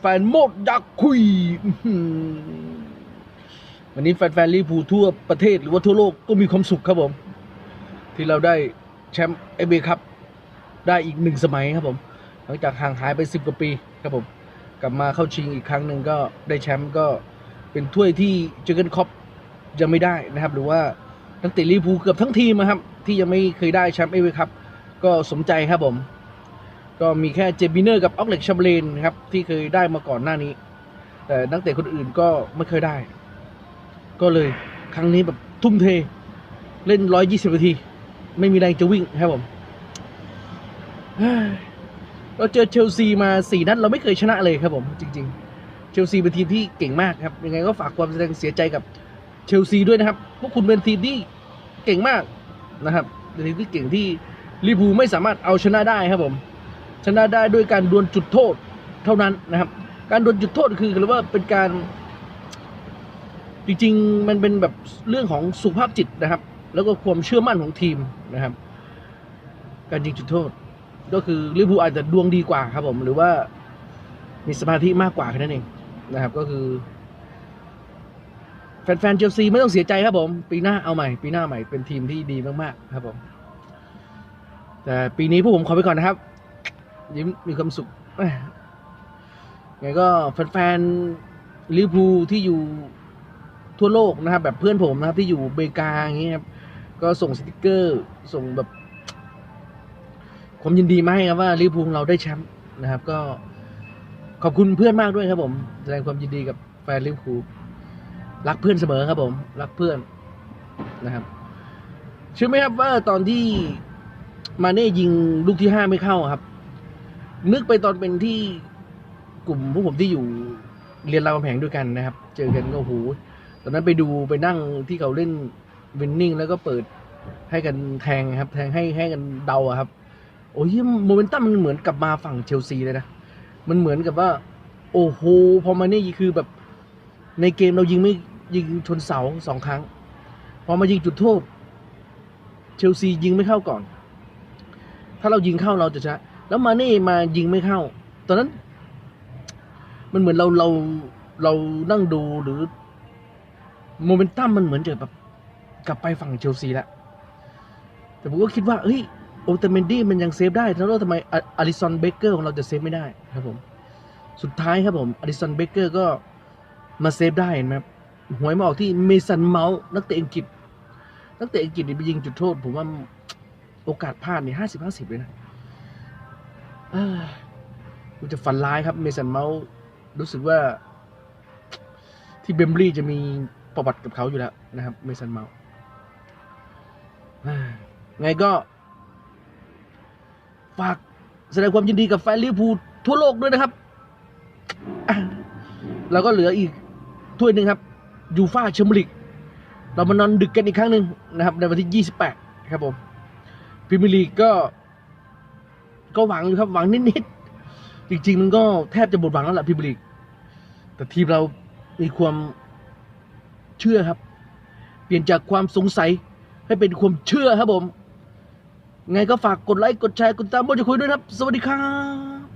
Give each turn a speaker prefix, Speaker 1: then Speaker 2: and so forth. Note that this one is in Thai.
Speaker 1: แฟนๆโมดอยากคุย วันนี้แฟนๆลิพูทั่วประเทศหรือว่าทั่วโลกก็มีความสุขครับผม ที่เราได้แชมป์เอเบครับ ได้อีกหนึ่งสมัยครับผม หลังจากห่างหายไปสิบกว่าปีครับผม กลับมาเข้าชิงอีกครั้งหนึ่งก็ได้แชมป์ก็เป็นถ้วยที่เจอร์เกนคอปยังไม่ได้นะครับ หรือว่านักเตะลิพูเกือบทั้งทีมนะครับ ที่ยังไม่เคยได้แชมป์เอเวครับก็สมใจครับผม ก็มีแค่เจมิเนอร์กับออกเล็กชัมเบรนครับ ที่เคยได้มาก่อนหน้านี้ แต่นักเตะคนอื่นก็ไม่เคยได้ ก็เลยครั้งนี้แบบทุ่มเท เล่น 120 นาที ไม่มีแรงจะวิ่งครับผมเฮ้ยเราเจอเชลซีมาสี่นัดเราไม่เคยชนะเลยครับผม จริง ๆ เชลซีเป็นทีมที่เก่งมากครับ ยังไงก็ฝากความแสดงเสียใจกับเชลซีด้วยนะครับ พวกคุณเป็นทีมที่เก่งมากนะครับเป็นทีมที่เก่งที่ลิเวอร์พูลไม่สามารถเอาชนะได้ครับผม ชนะได้ด้วยการดวลจุดโทษเท่านั้นนะครับ การดวลจุดโทษคือเรียกว่าเป็นการจริงๆ มันเป็นแบบเรื่องของสุขภาพจิตนะครับ แล้วก็ความเชื่อมั่นของทีมนะครับ การยิงจุดโทษ ก็คือลิเวอร์พูลอาจจะดวงดีกว่าครับผม หรือว่ามีสมาธิมากกว่าแค่นั้นเองนะครับ ก็คือ แฟนๆเชลซีไม่ต้องเสียใจครับผม ปีหน้าเอาใหม่ ปีหน้าใหม่เป็นทีมที่ดีมากๆ ครับผม แต่ปีนี้พวกผมขอไปก่อนนะครับ ยิ้มมีความสุขไงก็แฟนๆลิเวอร์พูลที่อยู่ทั่วโลกนะครับ แบบเพื่อนผมนะครับ ที่อยู่เมริกาอย่างเงี้ยครับ ก็ส่งสติกเกอร์ ส่งแบบความยินดีมาให้ครับว่าลิเวอร์พูลเราได้แชมป์นะครับ ก็ขอบคุณเพื่อนมากด้วยครับ ผมแสดงความยินดีกับแฟนลิเวอร์พูลรักเพื่อนเสมอครับผม รักเพื่อนนะครับเชื่อไหมครับว่าตอนที่มาเน่ยิงลูกที่ห้าไม่เข้าครับ นึกไปตอนเป็นที่กลุ่มพวกผมที่อยู่เรียนรามคำแหงด้วยกันนะครับ เจอกันก็โหตอนนั้นไปดูไปนั่งที่เขาเล่นวินนิ่งแล้วก็เปิดให้กันแทงครับ แทงให้ให้กันเดาครับ โอ้ยโมเมนตัมมันเหมือนกลับมาฝั่งเชลซีเลยนะ มันเหมือนกับว่า โอ้โหพอมานี่คือแบบในเกมเรายิงไม่ยิงชนเสาสองครั้ง พอมายิงจุดโทษ เชลซียิงไม่เข้าก่อน ถ้าเรายิงเข้าเราจะชนะ แล้วมาเน่มายิงไม่เข้า ตอนนั้น มันเหมือนเราเราเรานั่งดูหรือโมเมนตัมมันเหมือนจะแบบกลับไปฝั่งเชลซีแล้วแต่ผมก็คิดว่าเฮ้ยโอเตเมนดี้มันยังเซฟได้แล้วทำไมอาริสันเบเกอร์ของเราจะเซฟไม่ได้ครับผม สุดท้ายครับผมอาริสันเบเกอร์ก็มาเซฟได้เห็นไหมหวยมาออกที่เมสันเมาส์นักเตะอังกฤษ นักเตะอังกฤษนี่ไปยิงจุดโทษ ผมว่าโอกาสพลาดนี่ห้าสิบห้าสิบเลยนะ มันจะฝันร้ายครับเมสันเมาส์รู้สึกว่าที่เบมบลียจะมีประวัติกับเขาอยู่แล้วนะครับเมสันเมาส์ไงก็ ฝากแสดงความยินดีกับแฟนลิเวอร์พูลทั่วโลกด้วยนะครับ แล้วก็เหลืออีกถ้วยหนึ่งครับยูฟาแชมเปี้ยนลีกเรามานอนดึกกันอีกครั้งหนึ่งนะครับ ในวันที่ 28 ครับผมพรีเมียร์ลีกก็ ก็หวังอยู่ครับหวังนิดๆจริงๆมันก็แทบจะหมดหวังแล้วแหละพรีเมียร์ลีกแต่ทีมเรามีความเชื่อครับ เปลี่ยนจากความสงสัยให้เป็นความเชื่อครับผม ไงก็ฝากกดไลค์ กดแชร์ กดตามโมจะคุยด้วยครับ สวัสดีครับ